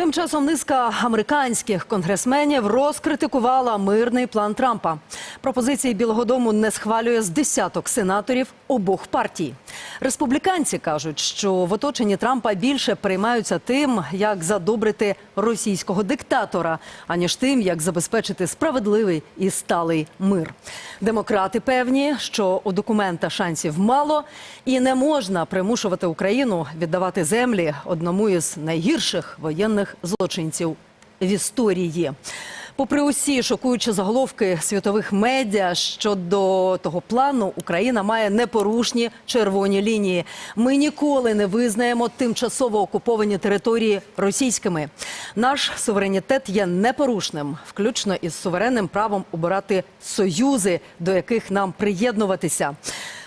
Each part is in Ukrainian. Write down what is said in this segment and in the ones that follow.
Тим часом низка американських конгресменів розкритикувала мирний план Трампа. Пропозиції Білого Дому не схвалює з десяток сенаторів обох партій. Республіканці кажуть, що в оточенні Трампа більше переймаються тим, як задобрити російського диктатора, аніж тим, як забезпечити справедливий і сталий мир. Демократи певні, що у документа шансів мало, і не можна примушувати Україну віддавати землі одному із найгірших воєнних злочинців в історії. Попри усі шокуючі заголовки світових медіа щодо того плану, Україна має непорушні червоні лінії. Ми ніколи не визнаємо тимчасово окуповані території російськими. Наш суверенітет є непорушним, включно із суверенним правом обирати союзи, до яких нам приєднуватися.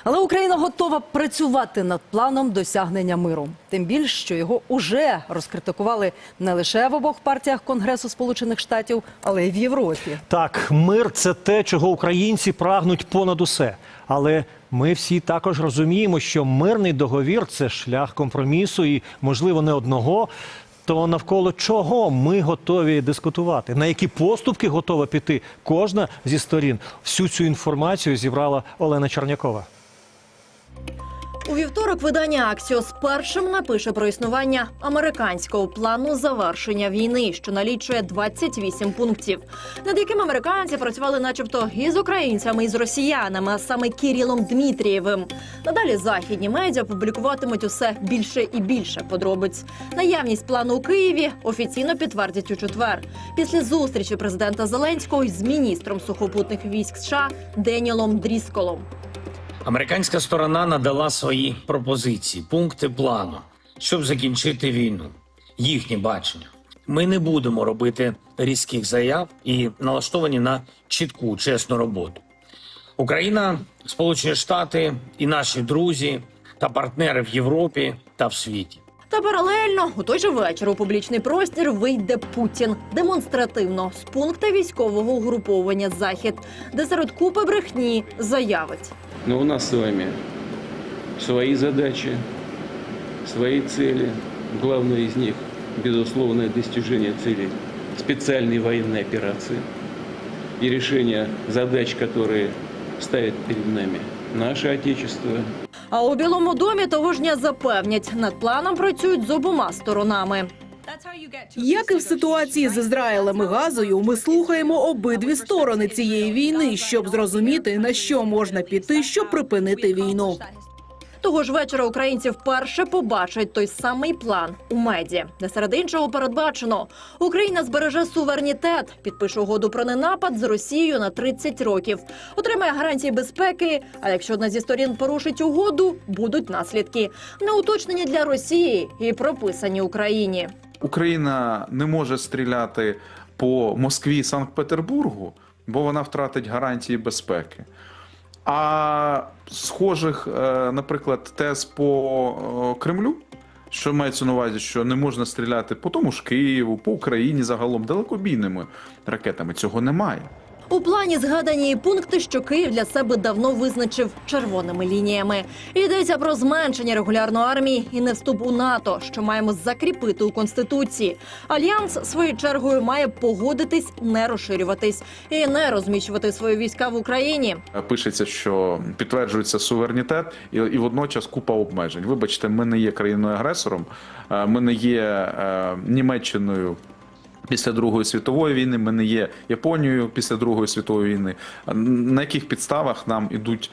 Але Україна готова працювати над планом досягнення миру. Тим більш, що його уже розкритикували не лише в обох партіях Конгресу Сполучених Штатів, але й в Європі. Так, мир це те, чого українці прагнуть понад усе. Але ми всі також розуміємо, що мирний договір це шлях компромісу і, можливо, не одного. То навколо чого ми готові дискутувати? На які поступки готова піти кожна зі сторін? Всю цю інформацію зібрала Олена Чернякова. У вівторок видання Аксіос першим напише про існування американського плану завершення війни, що налічує 28 пунктів, над яким американці працювали, начебто, і з українцями, і з росіянами, а саме Кірілом Дмитрієвим. Надалі західні медіа публікуватимуть усе більше і більше подробиць. Наявність плану у Києві офіційно підтвердять у четвер після зустрічі президента Зеленського з міністром сухопутних військ США Денілом Дрісколом. Американська сторона надала свої пропозиції, пункти плану, щоб закінчити війну. Їхнє бачення. Ми не будемо робити різких заяв і налаштовані на чітку, чесну роботу. Україна, Сполучені Штати і наші друзі та партнери в Європі та в світі. Та паралельно у той же вечір у публічний простір вийде Путін демонстративно з пункта військового угруповання Захід, де серед купи брехні заявить. Но у нас с вами свои задачи, свои цели. Главное из них, безусловное достижение целей специальной военной операции и решение задач, которые ставит перед нами наше Отечество. А у Білому домі того ж дня запевнять, над планом працюють з обома сторонами. Як і в ситуації з Ізраїлем і Газою, ми слухаємо обидві сторони цієї війни, щоб зрозуміти на що можна піти, щоб припинити війну. Того ж вечора українці вперше побачать той самий план у меді, де серед іншого передбачено Україна збереже суверенітет, підпише угоду про ненапад з Росією на 30 років, отримає гарантії безпеки. А якщо одна зі сторін порушить угоду, будуть наслідки не уточнені для Росії і прописані Україні. Україна не може стріляти по Москві Санкт-Петербургу, бо вона втратить гарантії безпеки. А схожих, е, наприклад, тез по е, Кремлю, що мається на увазі, що не можна стріляти по тому ж Києву, по Україні загалом далекобійними ракетами, цього немає. У плані згадані і пункти, що Київ для себе давно визначив червоними лініями. Йдеться про зменшення регулярної армії і не вступ у НАТО, що маємо закріпити у конституції. Альянс своєю чергою має погодитись не розширюватись і не розміщувати свої війська в Україні. Пишеться, що підтверджується суверенітет і, і водночас купа обмежень. Вибачте, ми не є країною агресором, е, ми не є е, Німеччиною. Після Другої світової війни ми не є Японією після Другої світової війни. На яких підставах нам ідуть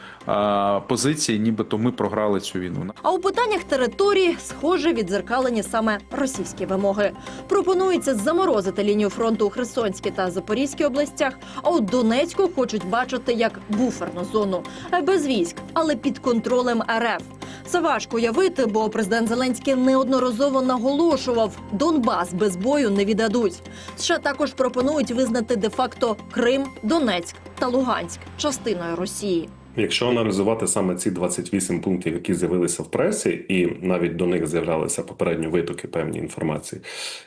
позиції, нібито ми програли цю війну? А у питаннях території, схоже, відзеркалені саме російські вимоги. Пропонується заморозити лінію фронту у Херсонській та Запорізькій областях. А у Донецьку хочуть бачити як буферну зону без військ, але під контролем РФ. Це важко уявити, бо президент Зеленський неодноразово наголошував, Донбас без бою не віддадуть. США також пропонують визнати де-факто Крим, Донецьк та Луганськ частиною Росії. Якщо аналізувати саме ці 28 пунктів, які з'явилися в пресі, і навіть до них з'являлися попередні витоки певні інформації,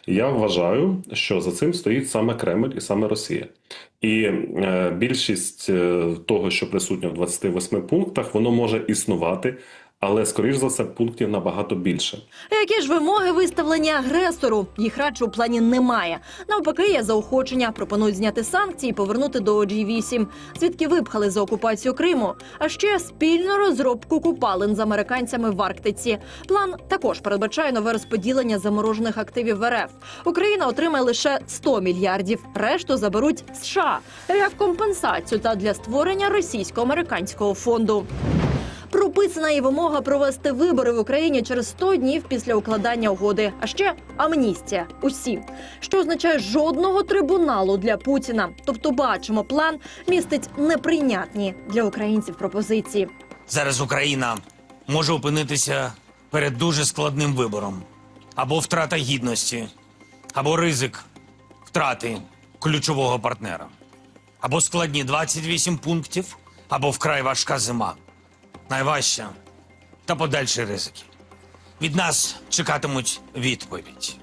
я вважаю, що за цим стоїть саме Кремль і саме Росія. І е, більшість е, того, що присутньо в 28 пунктах, воно може існувати, Але скоріш за все пунктів набагато більше. Які ж вимоги виставлені агресору? Їх радше у плані немає. Навпаки, є заохочення. Пропонують зняти санкції і повернути до G8, звідки випхали за окупацію Криму. А ще спільну розробку купалин з американцями в Арктиці. План також передбачає нове розподілення заморожених активів РФ. Україна отримає лише 100 мільярдів. Решту заберуть США як компенсацію та для створення російсько-американського фонду. Прописана і вимога провести вибори в Україні через 100 днів після укладання угоди. А ще амністія усім, що означає жодного трибуналу для Путіна. Тобто, бачимо, план містить неприйнятні для українців пропозиції. Зараз Україна може опинитися перед дуже складним вибором: або втрата гідності, або ризик втрати ключового партнера, або складні 28 пунктів, або вкрай важка зима. Найважча та подальші ризики. Від нас чекатимуть відповідь.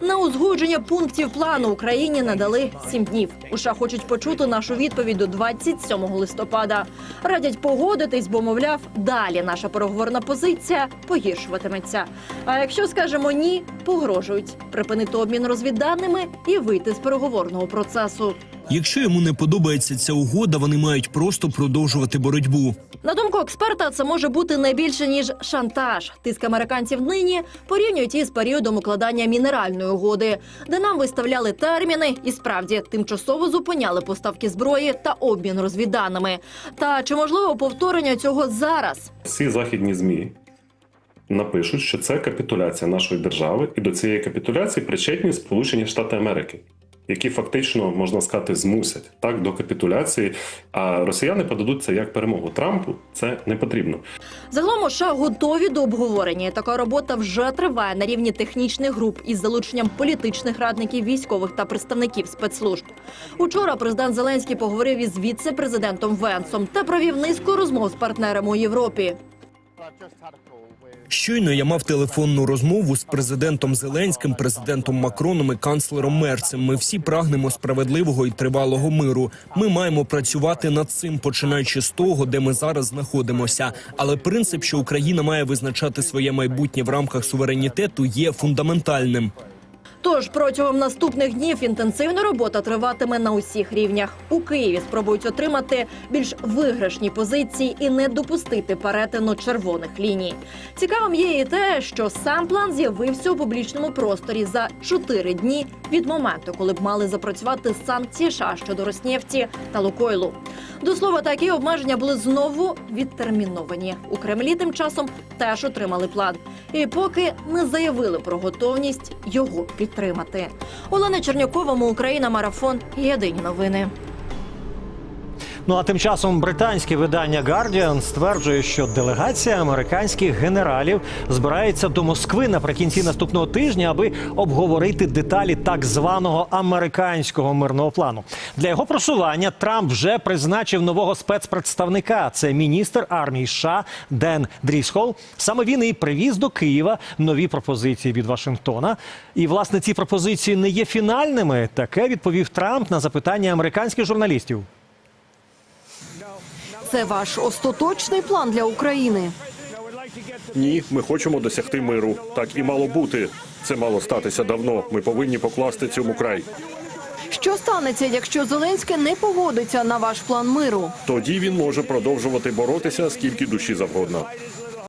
На узгодження пунктів плану Україні надали сім днів. США хочуть почути нашу відповідь до 27 листопада. Радять погодитись, бо мовляв, далі наша переговорна позиція погіршуватиметься. А якщо скажемо ні, погрожують припинити обмін розвідданими і вийти з переговорного процесу. Якщо йому не подобається ця угода, вони мають просто продовжувати боротьбу. На думку експерта, це може бути не більше ніж шантаж. Тиск американців нині порівнюють із періодом укладання мінеральної угоди, де нам виставляли терміни і справді тимчасово зупиняли поставки зброї та обмін розвідданими. Та чи можливо повторення цього зараз? Всі західні змі напишуть, що це капітуляція нашої держави, і до цієї капітуляції причетні Сполучені Штати Америки, які фактично можна сказати змусять так до капітуляції. А росіяни подадуть це як перемогу Трампу. Це не потрібно. Загалом США готові до обговорення. Така робота вже триває на рівні технічних груп із залученням політичних радників, військових та представників спецслужб. Учора президент Зеленський поговорив із віце-президентом Венсом та провів низку розмов з партнерами у Європі. Щойно я мав телефонну розмову з президентом Зеленським, президентом Макроном і канцлером Мерцем. Ми всі прагнемо справедливого і тривалого миру. Ми маємо працювати над цим, починаючи з того, де ми зараз знаходимося. Але принцип, що Україна має визначати своє майбутнє в рамках суверенітету, є фундаментальним. Тож протягом наступних днів інтенсивна робота триватиме на усіх рівнях. У Києві спробують отримати більш виграшні позиції і не допустити перетину червоних ліній. Цікавим є і те, що сам план з'явився у публічному просторі за чотири дні від моменту, коли б мали запрацювати санкції США щодо Роснефті та Лукойлу. До слова, такі обмеження були знову відтерміновані. У Кремлі тим часом теж отримали план, і поки не заявили про готовність його підтримати. Олена Чернякова, «Ми Україна, марафон. Єдині новини. Ну а тим часом британське видання Guardian стверджує, що делегація американських генералів збирається до Москви наприкінці наступного тижня, аби обговорити деталі так званого американського мирного плану. Для його просування Трамп вже призначив нового спецпредставника. Це міністр армії США Ден Дрісхол. Саме він і привіз до Києва нові пропозиції від Вашингтона. І власне ці пропозиції не є фінальними. Таке відповів Трамп на запитання американських журналістів. Це ваш остаточний план для України. Ні, ми хочемо досягти миру. Так і мало бути. Це мало статися давно. Ми повинні покласти цьому край. Що станеться, якщо Зеленський не погодиться на ваш план миру? Тоді він може продовжувати боротися скільки душі завгодно.